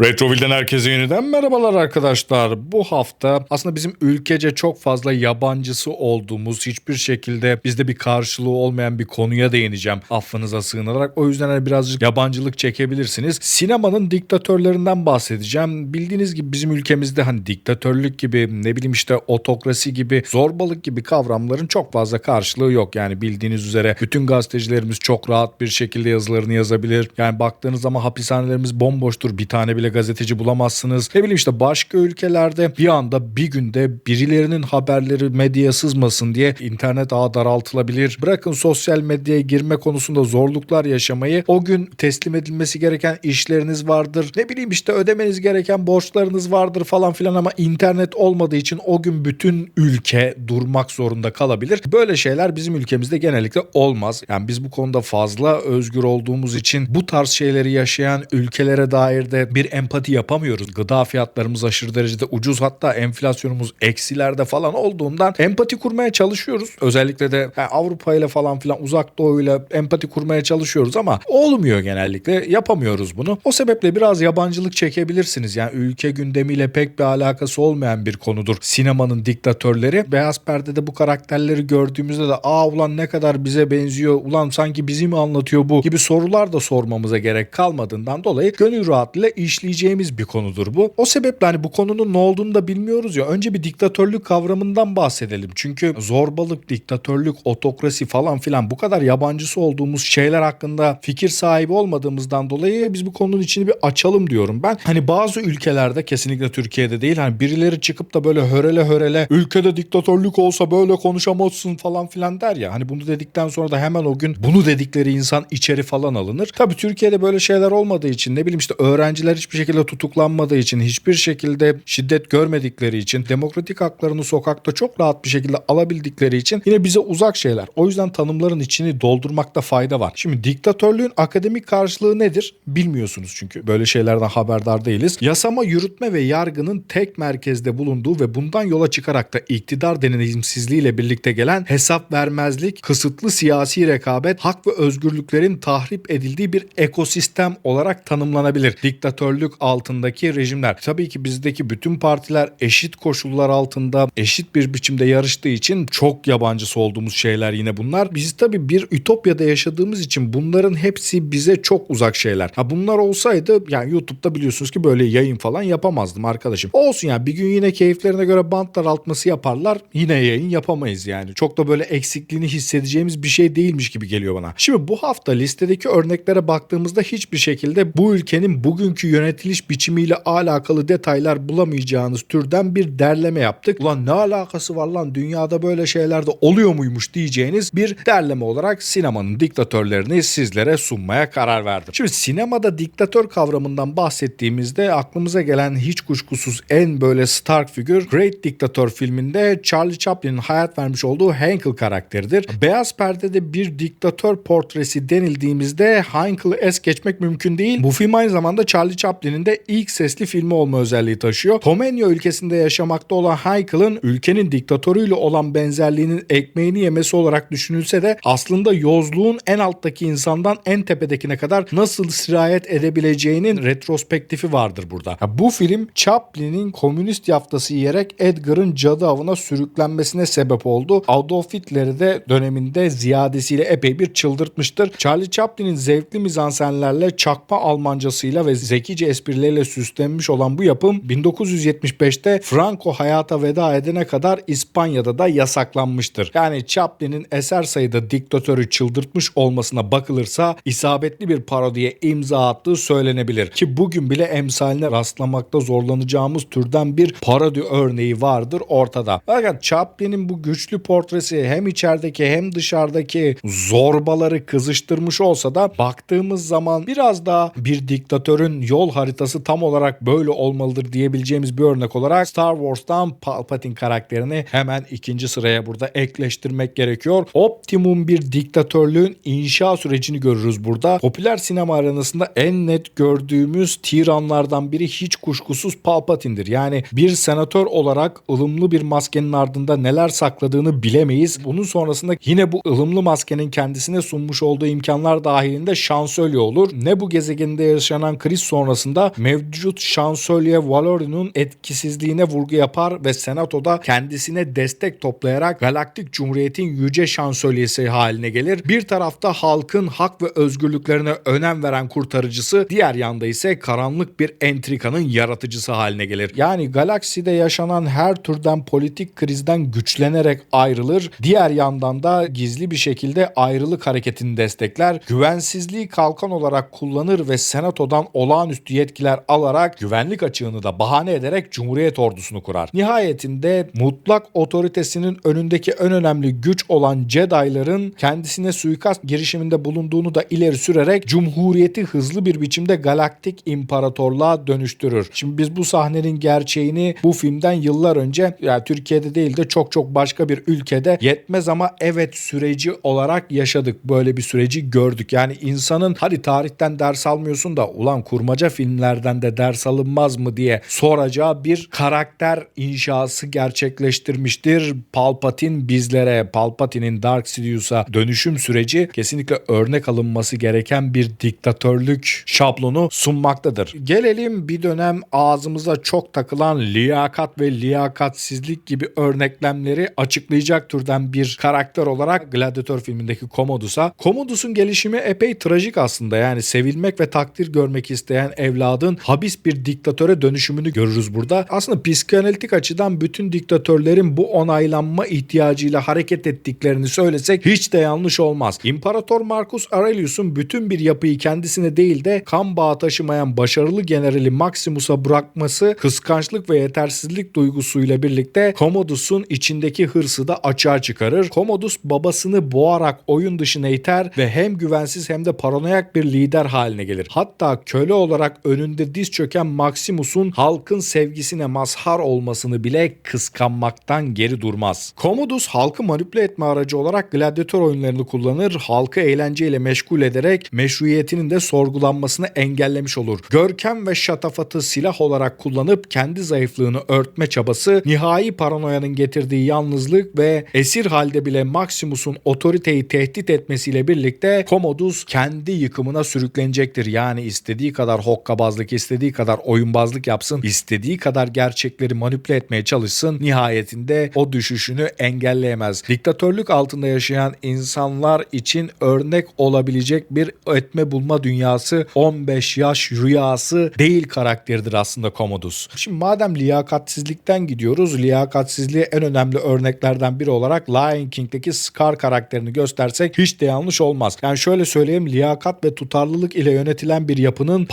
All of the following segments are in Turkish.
Retroville'den herkese yeniden merhabalar arkadaşlar. Bu hafta aslında bizim ülkece çok fazla yabancısı olduğumuz hiçbir şekilde bizde bir karşılığı olmayan bir konuya değineceğim affınıza sığınarak. O yüzden hani birazcık yabancılık çekebilirsiniz. Sinemanın diktatörlerinden bahsedeceğim. Bildiğiniz gibi bizim ülkemizde hani diktatörlük gibi ne bileyim işte otokrasi gibi zorbalık gibi kavramların çok fazla karşılığı yok. Yani bildiğiniz üzere bütün gazetecilerimiz çok rahat bir şekilde yazılarını yazabilir. Yani baktığınız zaman hapishanelerimiz bomboştur. Bir tane bile gazeteci bulamazsınız. Ne bileyim işte başka ülkelerde bir anda bir günde birilerinin haberleri medyaya sızmasın diye internet ağı daraltılabilir. Bırakın sosyal medyaya girme konusunda zorluklar yaşamayı o gün teslim edilmesi gereken işleriniz vardır. Ne bileyim işte ödemeniz gereken borçlarınız vardır falan filan ama internet olmadığı için o gün bütün ülke durmak zorunda kalabilir. Böyle şeyler bizim ülkemizde genellikle olmaz. Yani biz bu konuda fazla özgür olduğumuz için bu tarz şeyleri yaşayan ülkelere dair de bir empati yapamıyoruz. Gıda fiyatlarımız aşırı derecede ucuz hatta enflasyonumuz eksilerde falan olduğundan empati kurmaya çalışıyoruz. Özellikle de Avrupa ile falan filan uzak doğuyla empati kurmaya çalışıyoruz ama olmuyor genellikle yapamıyoruz bunu. O sebeple biraz yabancılık çekebilirsiniz. Yani ülke gündemiyle pek bir alakası olmayan bir konudur. Sinemanın diktatörleri. Beyaz perdede bu karakterleri gördüğümüzde de aa ulan ne kadar bize benziyor ulan sanki bizi mi anlatıyor bu gibi sorular da sormamıza gerek kalmadığından dolayı gönül rahatlığıyla işleyeceğimiz bir konudur bu. O sebeple hani bu konunun ne olduğunu da bilmiyoruz ya. Önce bir diktatörlük kavramından bahsedelim. Çünkü zorbalık, diktatörlük, otokrasi falan filan bu kadar yabancısı olduğumuz şeyler hakkında fikir sahibi olmadığımızdan dolayı biz bu konunun içini bir açalım diyorum ben. Hani bazı ülkelerde kesinlikle Türkiye'de değil hani birileri çıkıp da böyle hörele hörele ülkede diktatörlük olsa böyle konuşamazsın falan filan der ya. Hani bunu dedikten sonra da hemen o gün bunu dedikleri insan içeri falan alınır. Tabii Türkiye'de böyle şeyler olmadığı için ne bileyim işte öğrenciler hiçbir şekilde tutuklanmadığı için hiçbir şekilde şiddet görmedikleri için demokratik haklarını sokakta çok rahat bir şekilde alabildikleri için yine bize uzak şeyler. O yüzden tanımların içini doldurmakta fayda var. Şimdi diktatörlüğün akademik karşılığı nedir? Bilmiyorsunuz çünkü böyle şeylerden haberdar değiliz. Yasama, yürütme ve yargının tek merkezde bulunduğu ve bundan yola çıkarak da iktidar deneyimsizliğiyle birlikte gelen hesap vermezlik, kısıtlı siyasi rekabet, hak ve özgürlüklerin tahrip edildiği bir ekosistem olarak tanımlanabilir. Diktatörlük altındaki rejimler. Tabii ki bizdeki bütün partiler eşit koşullar altında eşit bir biçimde yarıştığı için çok yabancısı olduğumuz şeyler yine bunlar. Biz tabii bir ütopyada yaşadığımız için bunların hepsi bize çok uzak şeyler. Ha bunlar olsaydı yani YouTube'da biliyorsunuz ki böyle yayın falan yapamazdım arkadaşım. Olsun yani bir gün yine keyiflerine göre bant daraltması yaparlar. Yine yayın yapamayız yani. Çok da böyle eksikliğini hissedeceğimiz bir şey değilmiş gibi geliyor bana. Şimdi bu hafta listedeki örneklere baktığımızda hiçbir şekilde bu ülkenin bugünkü yönetiliş biçimiyle alakalı detaylar bulamayacağınız türden bir derleme yaptık. Ulan ne alakası var lan dünyada böyle şeyler de oluyor muymuş diyeceğiniz bir derleme olarak sinemanın diktatörlerini sizlere sunmaya karar verdim. Şimdi sinemada diktatör kavramından bahsettiğimizde aklımıza gelen hiç kuşkusuz en böyle stark figür Great Dictator filminde Charlie Chaplin'in hayat vermiş olduğu Hankel karakteridir. Beyaz perdede bir diktatör portresi denildiğimizde Hankel'ı es geçmek mümkün değil. Bu film aynı zamanda Charlie Chaplin'in de ilk sesli filmi olma özelliği taşıyor. Romanya ülkesinde yaşamakta olan Hankel'ın ülkenin diktatörüyle olan benzerliğinin ekmeğini yemesi olarak düşünülse de aslında yozluğun en alttaki insandan en tepedekine kadar nasıl sirayet edebileceğinin retrospektifi vardır burada. Ya bu film Chaplin'in komünist yaftası yiyerek Edgar'ın cadı avına sürüklenmesine sebep oldu. Adolf Hitler'i de döneminde ziyadesiyle epey bir çıldırtmıştır. Charlie Chaplin'in zevkli mizansenlerle çakma Almancasıyla ve zekice esprileriyle süslenmiş olan bu yapım 1975'te Franco hayata veda edene kadar İspanya'da da yasaklanmıştır. Yani Chaplin'in eser sayıda diktatörü çıldırtmış olmasına bakılırsa isabetli bir parodiye imza attığı söylenebilir. Ki bugün bile emsaline rastlamakta zorlanacağımız türden bir parodi örneği vardır ortada. Fakat Chaplin'in bu güçlü portresi hem içerideki hem dışarıdaki zorbaları kızıştırmış olsa da baktığımız zaman biraz daha bir diktatörün yol haritası tam olarak böyle olmalıdır diyebileceğimiz bir örnek olarak Star Wars'tan Palpatine karakterini hemen ikinci sıraya burada ekleştirmek gerekiyor. Optimum bir diktatörlüğün inşa sürecini görürüz burada. Popüler sinema arenasında en net gördüğümüz tiranlardan biri hiç kuşkusuz Palpatine'dir. Yani bir senatör olarak ılımlı bir maskenin ardında neler sakladığını bilemeyiz. Bunun sonrasında yine bu ılımlı maskenin kendisine sunmuş olduğu imkanlar dahilinde şansölye olur. Ne bu gezegeninde yaşanan kriz sonrasında noktasında mevcut şansölye Valorion'un etkisizliğine vurgu yapar ve senatoda kendisine destek toplayarak Galaktik Cumhuriyet'in yüce şansölyesi haline gelir. Bir tarafta halkın hak ve özgürlüklerine önem veren kurtarıcısı, diğer yanda ise karanlık bir entrikanın yaratıcısı haline gelir. Yani galakside yaşanan her türden politik krizden güçlenerek ayrılır. Diğer yandan da gizli bir şekilde ayrılık hareketini destekler. Güvensizliği kalkan olarak kullanır ve senatodan olağanüstü yetkiler alarak güvenlik açığını da bahane ederek Cumhuriyet ordusunu kurar. Nihayetinde mutlak otoritesinin önündeki en önemli güç olan Jedi'ların kendisine suikast girişiminde bulunduğunu da ileri sürerek Cumhuriyeti hızlı bir biçimde galaktik imparatorluğa dönüştürür. Şimdi biz bu sahnenin gerçeğini bu filmden yıllar önce yani Türkiye'de değil de çok çok başka bir ülkede yetmez ama evet süreci olarak yaşadık. Böyle bir süreci gördük. Yani insanın hadi tarihten ders almıyorsun da ulan kurmaca filmlerden de ders alınmaz mı diye soracağı bir karakter inşası gerçekleştirmiştir. Palpatine bizlere Palpatine'in Dark Sidious'a dönüşüm süreci kesinlikle örnek alınması gereken bir diktatörlük şablonu sunmaktadır. Gelelim bir dönem ağzımıza çok takılan liyakat ve liyakatsizlik gibi örneklemleri açıklayacak türden bir karakter olarak Gladiator filmindeki Commodus'a. Commodus'un gelişimi epey trajik aslında. Yani sevilmek ve takdir görmek isteyen evladın habis bir diktatöre dönüşümünü görürüz burada. Aslında psikanalitik açıdan bütün diktatörlerin bu onaylanma ihtiyacıyla hareket ettiklerini söylesek hiç de yanlış olmaz. İmparator Marcus Aurelius'un bütün bir yapıyı kendisine değil de kan bağı taşımayan başarılı generali Maximus'a bırakması kıskançlık ve yetersizlik duygusuyla birlikte Commodus'un içindeki hırsı da açığa çıkarır. Commodus babasını boğarak oyun dışına iter ve hem güvensiz hem de paranoyak bir lider haline gelir. Hatta köle olarak önünde diz çöken Maximus'un halkın sevgisine mazhar olmasını bile kıskanmaktan geri durmaz. Commodus halkı manipüle etme aracı olarak gladyatör oyunlarını kullanır, halkı eğlenceyle meşgul ederek meşruiyetinin de sorgulanmasını engellemiş olur. Görkem ve şatafatı silah olarak kullanıp kendi zayıflığını örtme çabası, nihai paranoyanın getirdiği yalnızlık ve esir halde bile Maximus'un otoriteyi tehdit etmesiyle birlikte Commodus kendi yıkımına sürüklenecektir. Yani istediği kadar hokkabazlık, istediği kadar oyunbazlık yapsın, istediği kadar gerçekleri manipüle etmeye çalışsın, nihayetinde o düşüşünü engelleyemez. Diktatörlük altında yaşayan insanlar için örnek olabilecek bir etme bulma dünyası 15 yaş rüyası değil karakteridir aslında Commodus. Şimdi madem liyakatsizlikten gidiyoruz, liyakatsizliğe en önemli örneklerden biri olarak Lion King'deki Scar karakterini göstersek hiç de yanlış olmaz. Yani şöyle söyleyeyim liyakat ve tutarlılık ile yönetilen bir yapının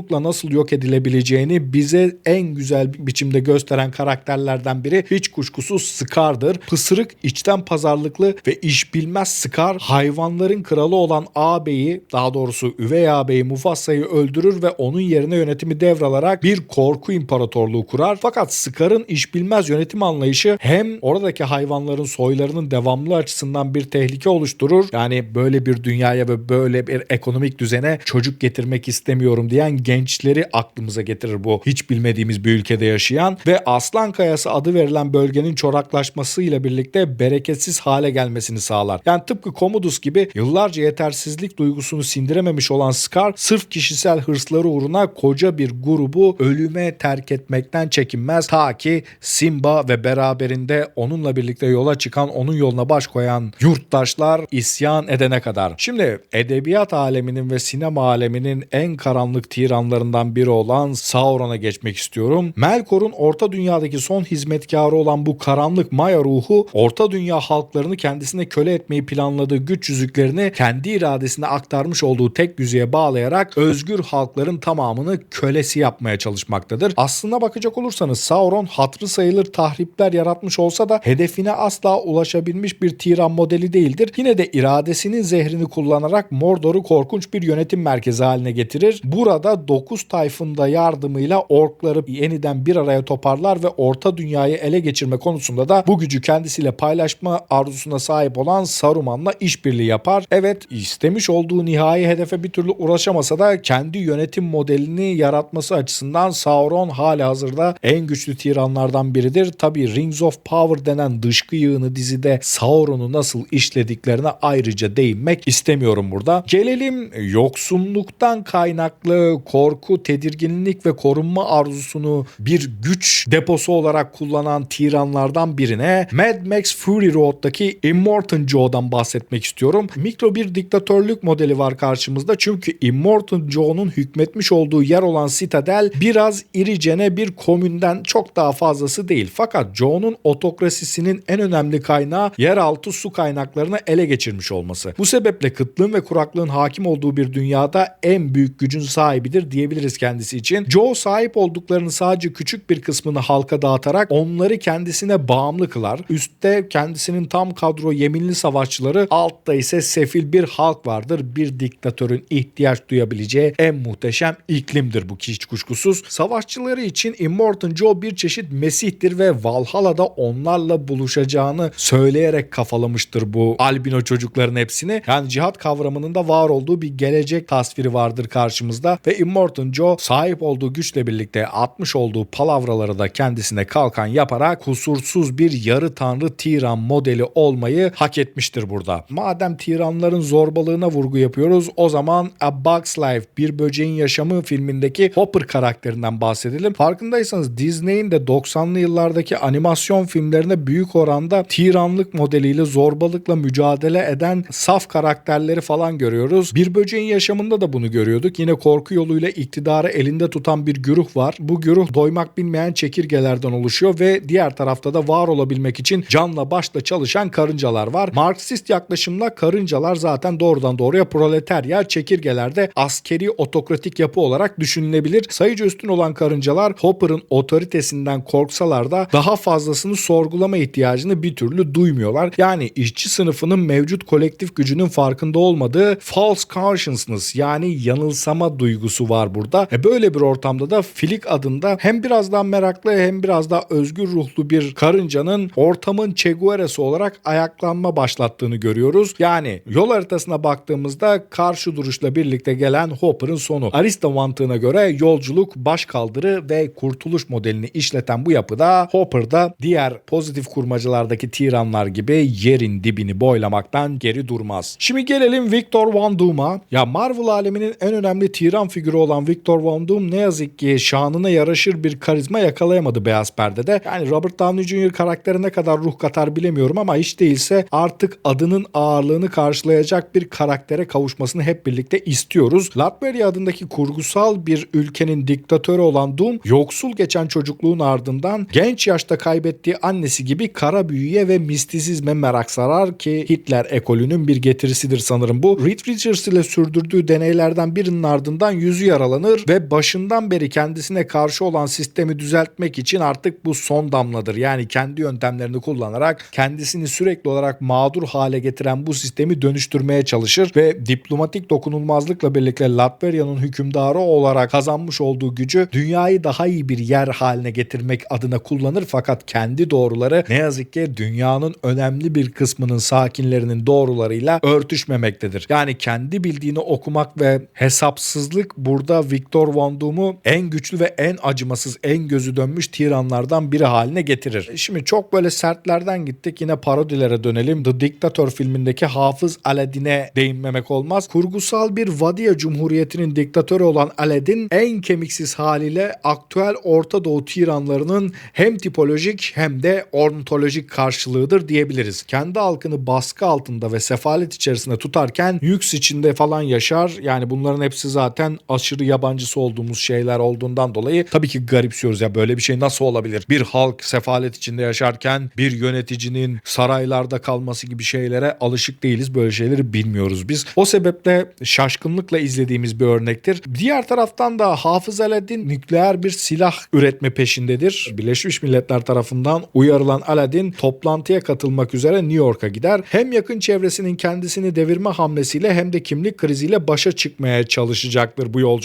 paçozlukla nasıl yok edilebileceğini bize en güzel biçimde gösteren karakterlerden biri hiç kuşkusuz Scar'dır. Pısırık, içten pazarlıklı ve iş bilmez Scar hayvanların kralı olan ağabeyi daha doğrusu üvey ağabeyi Mufassa'yı öldürür ve onun yerine yönetimi devralarak bir korku imparatorluğu kurar. Fakat Scar'ın iş bilmez yönetim anlayışı hem oradaki hayvanların soylarının devamlı açısından bir tehlike oluşturur. Yani böyle bir dünyaya ve böyle bir ekonomik düzene çocuk getirmek istemiyorum diyen gençleri aklımıza getirir bu hiç bilmediğimiz bir ülkede yaşayan ve Aslan Kayası adı verilen bölgenin çoraklaşmasıyla birlikte bereketsiz hale gelmesini sağlar. Yani tıpkı Commodus gibi yıllarca yetersizlik duygusunu sindirememiş olan Scar sırf kişisel hırsları uğruna koca bir grubu ölüme terk etmekten çekinmez ta ki Simba ve beraberinde onunla birlikte yola çıkan onun yoluna baş koyan yurttaşlar isyan edene kadar. Şimdi edebiyat aleminin ve sinema aleminin en karanlık tiranlarından biri olan Sauron'a geçmek istiyorum. Melkor'un Orta Dünya'daki son hizmetkarı olan bu karanlık Maya ruhu Orta Dünya halklarını kendisine köle etmeyi planladığı güç yüzüklerini kendi iradesine aktarmış olduğu tek yüzüğe bağlayarak özgür halkların tamamını kölesi yapmaya çalışmaktadır. Aslına bakacak olursanız Sauron hatrı sayılır tahripler yaratmış olsa da hedefine asla ulaşabilmiş bir tiran modeli değildir. Yine de iradesinin zehrini kullanarak Mordor'u korkunç bir yönetim merkezi haline getirir. Burada 9 tayfın da yardımıyla orkları yeniden bir araya toparlar ve Orta Dünyayı ele geçirme konusunda da bu gücü kendisiyle paylaşma arzusuna sahip olan Saruman'la işbirliği yapar. Evet istemiş olduğu nihai hedefe bir türlü ulaşamasa da kendi yönetim modelini yaratması açısından Sauron hala hazırda en güçlü tiranlardan biridir. Tabi Rings of Power denen dışkı yığını dizide Sauron'u nasıl işlediklerine ayrıca değinmek istemiyorum burada. Gelelim yoksunluktan kaynaklı korku, tedirginlik ve korunma arzusunu bir güç deposu olarak kullanan tiranlardan birine Mad Max Fury Road'daki Immortan Joe'dan bahsetmek istiyorum. Mikro bir diktatörlük modeli var karşımızda çünkü Immortan Joe'nun hükmetmiş olduğu yer olan Citadel biraz iricene bir komünden çok daha fazlası değil. Fakat Joe'nun otokrasisinin en önemli kaynağı yeraltı su kaynaklarını ele geçirmiş olması. Bu sebeple kıtlığın ve kuraklığın hakim olduğu bir dünyada en büyük gücün sahibidir diyebiliriz kendisi için. Joe sahip olduklarını sadece küçük bir kısmını halka dağıtarak onları kendisine bağımlı kılar. Üstte kendisinin tam kadro yeminli savaşçıları, altta ise sefil bir halk vardır. Bir diktatörün ihtiyaç duyabileceği en muhteşem iklimdir bu hiç kuşkusuz. Savaşçıları için Immortan Joe bir çeşit mesihtir ve Valhalla'da onlarla buluşacağını söyleyerek kafalamıştır bu albino çocukların hepsini. Yani cihat kavramının da var olduğu bir gelecek tasviri vardır karşımızda ve Immortan Joe sahip olduğu güçle birlikte atmış olduğu palavraları da kendisine kalkan yaparak kusursuz bir yarı tanrı tiran modeli olmayı hak etmiştir burada. Madem tiranların zorbalığına vurgu yapıyoruz o zaman A Bug's Life Bir Böceğin Yaşamı filmindeki Hopper karakterinden bahsedelim. Farkındaysanız Disney'in de 90'lı yıllardaki animasyon filmlerine büyük oranda tiranlık modeliyle zorbalıkla mücadele eden saf karakterleri falan görüyoruz. Bir Böceğin Yaşamında da bunu görüyorduk. Yine korku yoluyla iktidarı elinde tutan bir güruh var. Bu güruh doymak bilmeyen çekirgelerden oluşuyor ve diğer tarafta da var olabilmek için canla başla çalışan karıncalar var. Marksist yaklaşımla karıncalar zaten doğrudan doğruya proletarya, çekirgelerde askeri otokratik yapı olarak düşünülebilir. Sayıca üstün olan karıncalar Hopper'ın otoritesinden korksalar da daha fazlasını sorgulama ihtiyacını bir türlü duymuyorlar. Yani işçi sınıfının mevcut kolektif gücünün farkında olmadığı false consciousness yani yanılsama duygusu var burada. E böyle bir ortamda da Filik adında hem biraz daha meraklı hem biraz daha özgür ruhlu bir karıncanın ortamın Che olarak ayaklanma başlattığını görüyoruz. Yani yol haritasına baktığımızda karşı duruşla birlikte gelen Hopper'ın sonu. Arista mantığına göre yolculuk, başkaldırı ve kurtuluş modelini işleten bu yapıda Hopper'da diğer pozitif kurmacılardaki tiranlar gibi yerin dibini boylamaktan geri durmaz. Şimdi gelelim Victor Von Doom'a. Ya Marvel aleminin en önemli tiran figürü olan Victor Von Doom ne yazık ki şanına yaraşır bir karizma yakalayamadı Beyaz Perde'de. Yani Robert Downey Jr. karakterine kadar ruh katar bilemiyorum ama hiç değilse artık adının ağırlığını karşılayacak bir karaktere kavuşmasını hep birlikte istiyoruz. Latveria adındaki kurgusal bir ülkenin diktatörü olan Doom, yoksul geçen çocukluğun ardından genç yaşta kaybettiği annesi gibi kara büyüye ve mistisizme merak sarar ki Hitler ekolünün bir getirisidir sanırım bu. Reed Richards ile sürdürdüğü deneylerden birinin ardından yüzü yaralanır ve başından beri kendisine karşı olan sistemi düzeltmek için artık bu son damladır. Yani kendi yöntemlerini kullanarak kendisini sürekli olarak mağdur hale getiren bu sistemi dönüştürmeye çalışır ve diplomatik dokunulmazlıkla birlikte Latveria'nın hükümdarı olarak kazanmış olduğu gücü dünyayı daha iyi bir yer haline getirmek adına kullanır fakat kendi doğruları ne yazık ki dünyanın önemli bir kısmının sakinlerinin doğrularıyla örtüşmemektedir. Yani kendi bildiğini okumak ve hesapsızlık burada Victor Von Doom'u en güçlü ve en acımasız, en gözü dönmüş tiranlardan biri haline getirir. Şimdi çok böyle sertlerden gittik. Yine parodilere dönelim. The Dictator filmindeki Hafız Aladdin'e değinmemek olmaz. Kurgusal bir Vadiye Cumhuriyeti'nin diktatörü olan Aladdin en kemiksiz haliyle aktüel Orta Doğu tiranlarının hem tipolojik hem de ornitolojik karşılığıdır diyebiliriz. Kendi halkını baskı altında ve sefalet içerisinde tutarken lüks içinde falan yaşar. Yani bunların hepsi zaten aşırı yabancısı olduğumuz şeyler olduğundan dolayı tabii ki garipsiyoruz ya böyle bir şey nasıl olabilir? Bir halk sefalet içinde yaşarken bir yöneticinin saraylarda kalması gibi şeylere alışık değiliz. Böyle şeyleri bilmiyoruz biz. O sebeple şaşkınlıkla izlediğimiz bir örnektir. Diğer taraftan da Hafız Aladdin nükleer bir silah üretme peşindedir. Birleşmiş Milletler tarafından uyarılan Aladdin toplantıya katılmak üzere New York'a gider. Hem yakın çevresinin kendisini devirme hamlesiyle hem de kimlik kriziyle başa çıkmaya çalışacaktır bu yolculukta.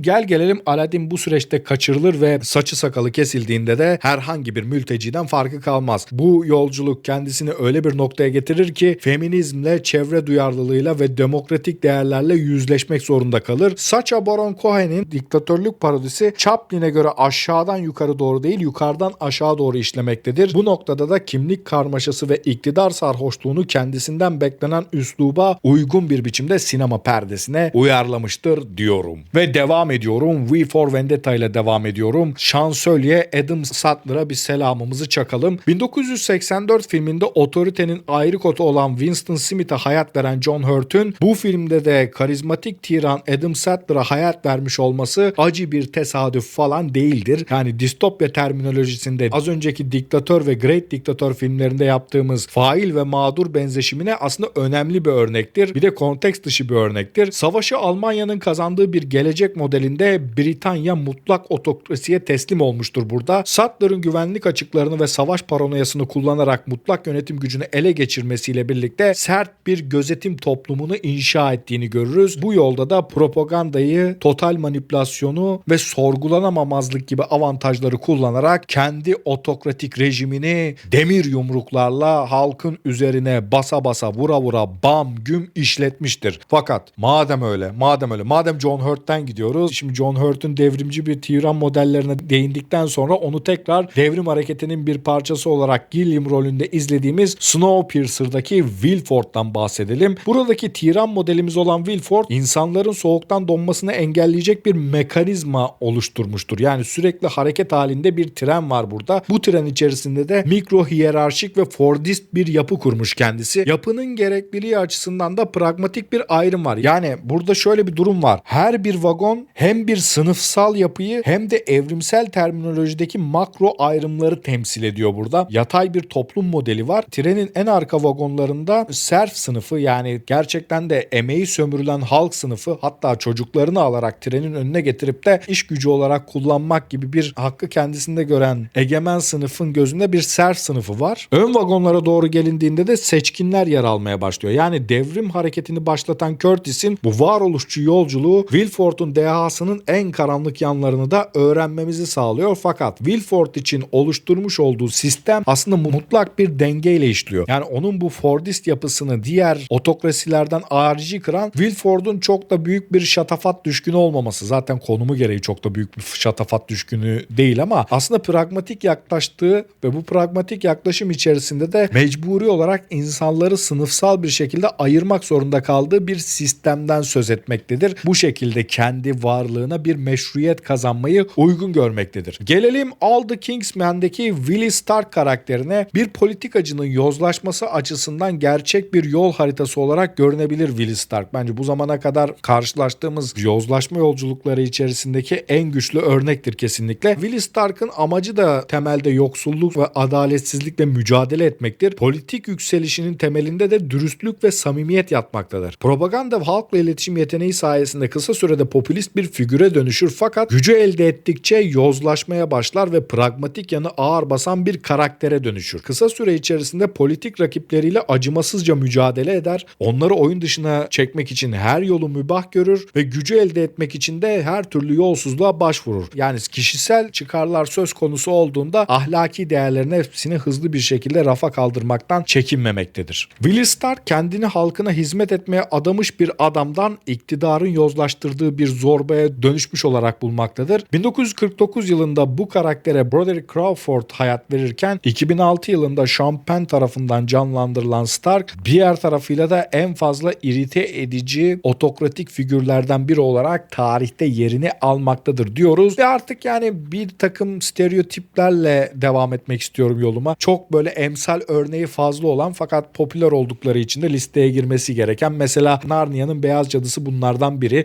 Gel gelelim Aladdin bu süreçte kaçırılır ve saçı sakalı kesildiğinde de herhangi bir mülteciden farkı kalmaz. Bu yolculuk kendisini öyle bir noktaya getirir ki feminizmle, çevre duyarlılığıyla ve demokratik değerlerle yüzleşmek zorunda kalır. Sacha Baron Cohen'in diktatörlük parodisi Chaplin'e göre aşağıdan yukarı doğru değil yukarıdan aşağı doğru işlemektedir. Bu noktada da kimlik karmaşası ve iktidar sarhoşluğunu kendisinden beklenen üsluba uygun bir biçimde sinema perdesine uyarlamıştır diyorum. Ve Ve devam ediyorum. V for Vendetta ile devam ediyorum. Şansölye Adam Sutler'a bir selamımızı çakalım. 1984 filminde otoritenin ayrı kotu olan Winston Smith'e hayat veren John Hurt'ün bu filmde de karizmatik tiran Adam Sutler'a hayat vermiş olması acı bir tesadüf falan değildir. Yani distopya terminolojisinde az önceki Diktatör ve Great Diktatör filmlerinde yaptığımız fail ve mağdur benzeşimine aslında önemli bir örnektir. Bir de konteks dışı bir örnektir. Savaşı Almanya'nın kazandığı bir gelecek modelinde Britanya mutlak otokrasiye teslim olmuştur burada. Sutler'ın güvenlik açıklarını ve savaş paranoyasını kullanarak mutlak yönetim gücünü ele geçirmesiyle birlikte sert bir gözetim toplumunu inşa ettiğini görürüz. Bu yolda da propagandayı, total manipülasyonu ve sorgulanamamazlık gibi avantajları kullanarak kendi otokratik rejimini demir yumruklarla halkın üzerine basa basa vura vura bam güm işletmiştir. Fakat madem öyle, madem öyle, madem John Hurt'ten gidiyoruz. Şimdi John Hurt'un devrimci bir tiran modellerine değindikten sonra onu tekrar devrim hareketinin bir parçası olarak Gilliam rolünde izlediğimiz Snowpiercer'daki Wilford'dan bahsedelim. Buradaki tiran modelimiz olan Wilford insanların soğuktan donmasını engelleyecek bir mekanizma oluşturmuştur. Yani sürekli hareket halinde bir tren var burada. Bu tren içerisinde de mikro hiyerarşik ve Fordist bir yapı kurmuş kendisi. Yapının gerekliliği açısından da pragmatik bir ayrım var. Yani burada şöyle bir durum var. Her bir vagon hem bir sınıfsal yapıyı hem de evrimsel terminolojideki makro ayrımları temsil ediyor burada. Yatay bir toplum modeli var. Trenin en arka vagonlarında serf sınıfı yani gerçekten de emeği sömürülen halk sınıfı hatta çocuklarını alarak trenin önüne getirip de iş gücü olarak kullanmak gibi bir hakkı kendisinde gören egemen sınıfın gözünde bir serf sınıfı var. Ön vagonlara doğru gelindiğinde de seçkinler yer almaya başlıyor. Yani devrim hareketini başlatan Curtis'in bu varoluşçu yolculuğu Wilford'un dehasının en karanlık yanlarını da öğrenmemizi sağlıyor. Fakat Wilford için oluşturmuş olduğu sistem aslında mutlak bir dengeyle işliyor. Yani onun bu Fordist yapısını diğer otokrasilerden harici kıran Wilford'un çok da büyük bir şatafat düşkünü olmaması. Zaten konumu gereği çok da büyük bir şatafat düşkünü değil ama aslında pragmatik yaklaştığı ve bu pragmatik yaklaşım içerisinde de mecburi olarak insanları sınıfsal bir şekilde ayırmak zorunda kaldığı bir sistemden söz etmektedir. Bu şekilde kendi varlığına bir meşruiyet kazanmayı uygun görmektedir. Gelelim All the Kingsman'daki Willie Stark karakterine bir politikacının yozlaşması açısından gerçek bir yol haritası olarak görünebilir Willie Stark. Bence bu zamana kadar karşılaştığımız yozlaşma yolculukları içerisindeki en güçlü örnektir kesinlikle. Willie Stark'ın amacı da temelde yoksulluk ve adaletsizlikle mücadele etmektir. Politik yükselişinin temelinde de dürüstlük ve samimiyet yatmaktadır. Propaganda ve halkla iletişim yeteneği sayesinde kısa sürede popülist bir figüre dönüşür fakat gücü elde ettikçe yozlaşmaya başlar ve pragmatik yanı ağır basan bir karaktere dönüşür. Kısa süre içerisinde politik rakipleriyle acımasızca mücadele eder. Onları oyun dışına çekmek için her yolu mübah görür ve gücü elde etmek için de her türlü yolsuzluğa başvurur. Yani kişisel çıkarlar söz konusu olduğunda ahlaki değerlerin hepsini hızlı bir şekilde rafa kaldırmaktan çekinmemektedir. Willie Stark kendini halkına hizmet etmeye adamış bir adamdan iktidarın yozlaştırdığı bir zorbaya dönüşmüş olarak bulmaktadır. 1949 yılında bu karaktere Broderick Crawford hayat verirken 2006 yılında Sean Penn tarafından canlandırılan Stark diğer tarafıyla da en fazla irite edici otokratik figürlerden biri olarak tarihte yerini almaktadır diyoruz. Ve artık yani bir takım stereotiplerle devam etmek istiyorum yoluma. Çok böyle emsal örneği fazla olan fakat popüler oldukları için de listeye girmesi gereken mesela Narnia'nın beyaz cadısı bunlardan biri.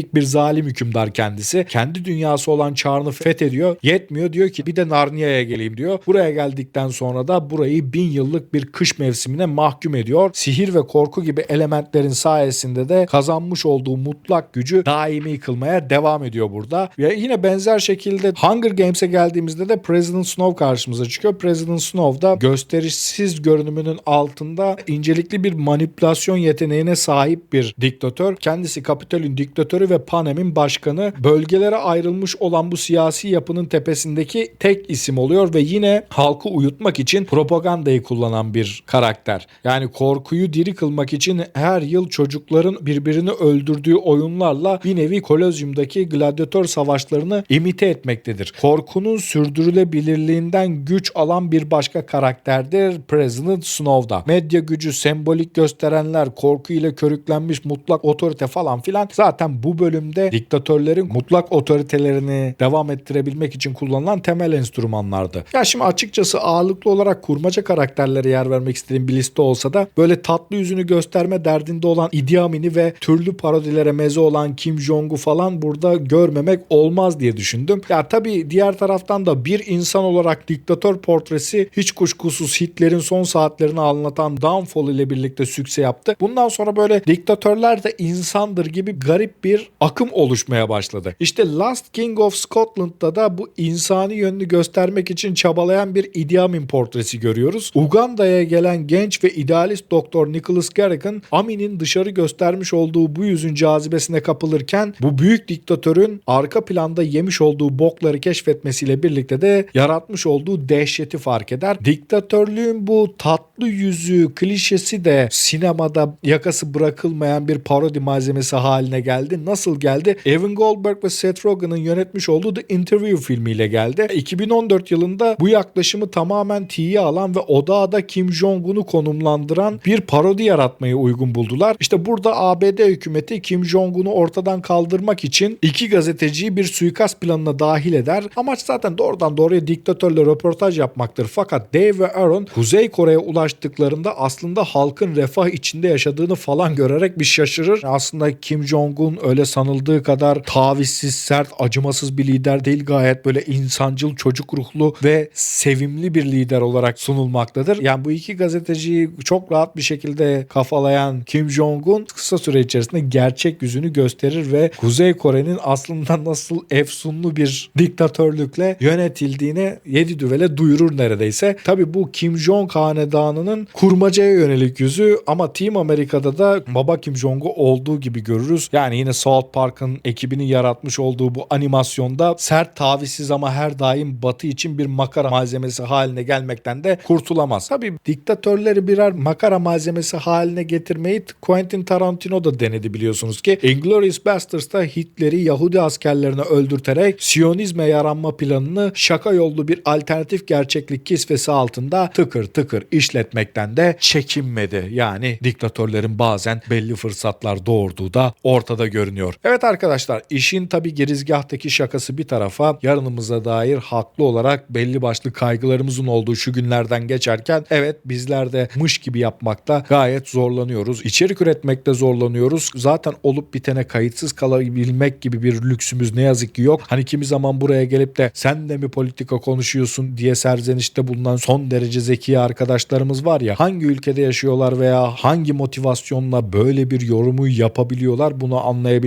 Stereotipik bir zalim hükümdar kendisi. Kendi dünyası olan çağrını fethediyor. Yetmiyor diyor ki bir de Narnia'ya geleyim diyor. Buraya geldikten sonra da burayı bin yıllık bir kış mevsimine mahkum ediyor. Sihir ve korku gibi elementlerin sayesinde de kazanmış olduğu mutlak gücü daimi kılmaya devam ediyor burada. Ve yine benzer şekilde Hunger Games'e geldiğimizde de President Snow karşımıza çıkıyor. President Snow da gösterişsiz görünümünün altında incelikli bir manipülasyon yeteneğine sahip bir diktatör. Kendisi Kapitol'ün diktatörü ve Panem'in başkanı. Bölgelere ayrılmış olan bu siyasi yapının tepesindeki tek isim oluyor ve yine halkı uyutmak için propagandayı kullanan bir karakter. Yani korkuyu diri kılmak için her yıl çocukların birbirini öldürdüğü oyunlarla bir nevi Kolezyum'daki gladyatör savaşlarını imite etmektedir. Korkunun sürdürülebilirliğinden güç alan bir başka karakterdir President Snow'da. Medya gücü, sembolik gösterenler, korku ile körüklenmiş mutlak otorite falan filan zaten bu bu bölümde diktatörlerin mutlak otoritelerini devam ettirebilmek için kullanılan temel enstrümanlardı. Ya şimdi açıkçası ağırlıklı olarak kurmaca karakterlere yer vermek istediğim bir liste olsa da böyle tatlı yüzünü gösterme derdinde olan Idi Amin'i ve türlü parodilere meze olan Kim Jong'u falan burada görmemek olmaz diye düşündüm. Ya tabii diğer taraftan da bir insan olarak diktatör portresi hiç kuşkusuz Hitler'in son saatlerini anlatan Downfall ile birlikte sükse yaptı. Bundan sonra böyle diktatörler de insandır gibi garip bir akım oluşmaya başladı. İşte Last King of Scotland'da da bu insani yönünü göstermek için çabalayan bir Idi Amin portresi görüyoruz. Uganda'ya gelen genç ve idealist doktor Nicholas Garrick'ın Amin'in dışarı göstermiş olduğu bu yüzün cazibesine kapılırken bu büyük diktatörün arka planda yemiş olduğu bokları keşfetmesiyle birlikte de yaratmış olduğu dehşeti fark eder. Diktatörlüğün bu tatlı yüzü klişesi de sinemada yakası bırakılmayan bir parodi malzemesi haline geldi. Nasıl geldi? Evan Goldberg ve Seth Rogen'ın yönetmiş olduğu The Interview filmiyle geldi. 2014 yılında bu yaklaşımı tamamen tiye alan ve odağa da Kim Jong-un'u konumlandıran bir parodi yaratmayı uygun buldular. İşte burada ABD hükümeti Kim Jong-un'u ortadan kaldırmak için iki gazeteciyi bir suikast planına dahil eder. Amaç zaten doğrudan doğruya diktatörle röportaj yapmaktır. Fakat Dave ve Aaron Kuzey Kore'ye ulaştıklarında aslında halkın refah içinde yaşadığını falan görerek bir şaşırır. Aslında Kim Jong-un öyle sanıldığı kadar tavizsiz, sert, acımasız bir lider değil. Gayet böyle insancıl, çocuk ruhlu ve sevimli bir lider olarak sunulmaktadır. Yani bu iki gazeteciyi çok rahat bir şekilde kafalayan Kim Jong-un kısa süre içerisinde gerçek yüzünü gösterir ve Kuzey Kore'nin aslında nasıl efsunlu bir diktatörlükle yönetildiğini yedi düvele duyurur neredeyse. Tabi bu Kim Jong hanedanının kurmacaya yönelik yüzü ama Team Amerika'da da baba Kim Jong'u olduğu gibi görürüz. Yani yine South Park'ın ekibinin yaratmış olduğu bu animasyonda sert tavizsiz ama her daim batı için bir makara malzemesi haline gelmekten de kurtulamaz. Tabi diktatörleri birer makara malzemesi haline getirmeyi Quentin Tarantino da denedi biliyorsunuz ki. Inglourious Basterds'ta Hitler'i Yahudi askerlerine öldürterek Siyonizme yaranma planını şaka yollu bir alternatif gerçeklik kisvesi altında tıkır tıkır işletmekten de çekinmedi. Yani diktatörlerin bazen belli fırsatlar doğurduğu da ortada görünüyor. Evet arkadaşlar işin tabi girizgahtaki şakası bir tarafa yarınımıza dair haklı olarak belli başlı kaygılarımızın olduğu şu günlerden geçerken evet bizler de mış gibi yapmakta gayet zorlanıyoruz. İçerik üretmekte zorlanıyoruz. Zaten olup bitene kayıtsız kalabilmek gibi bir lüksümüz ne yazık ki yok. Hani kimi zaman buraya gelip de sen de mi politika konuşuyorsun diye serzenişte bulunan son derece zeki arkadaşlarımız var ya hangi ülkede yaşıyorlar veya hangi motivasyonla böyle bir yorumu yapabiliyorlar bunu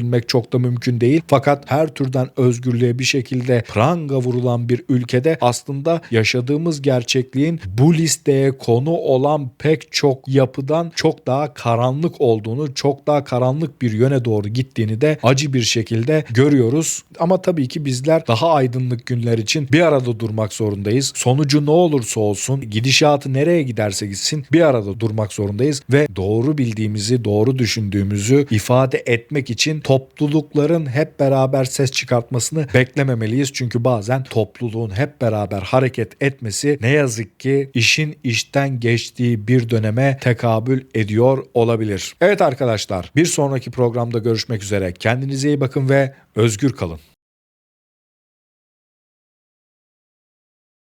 anlayabilmek çok da mümkün değil. Fakat her türden özgürlüğe bir şekilde pranga vurulan bir ülkede aslında yaşadığımız gerçekliğin bu listeye konu olan pek çok yapıdan çok daha karanlık olduğunu, çok daha karanlık bir yöne doğru gittiğini de acı bir şekilde görüyoruz. Ama tabii ki bizler daha aydınlık günler için bir arada durmak zorundayız. Sonucu ne olursa olsun, gidişatı nereye giderse gitsin bir arada durmak zorundayız ve doğru bildiğimizi, doğru düşündüğümüzü ifade etmek için toplulukların hep beraber ses çıkartmasını beklememeliyiz. Çünkü bazen topluluğun hep beraber hareket etmesi ne yazık ki işin işten geçtiği bir döneme tekabül ediyor olabilir. Evet arkadaşlar bir sonraki programda görüşmek üzere. Kendinize iyi bakın ve özgür kalın.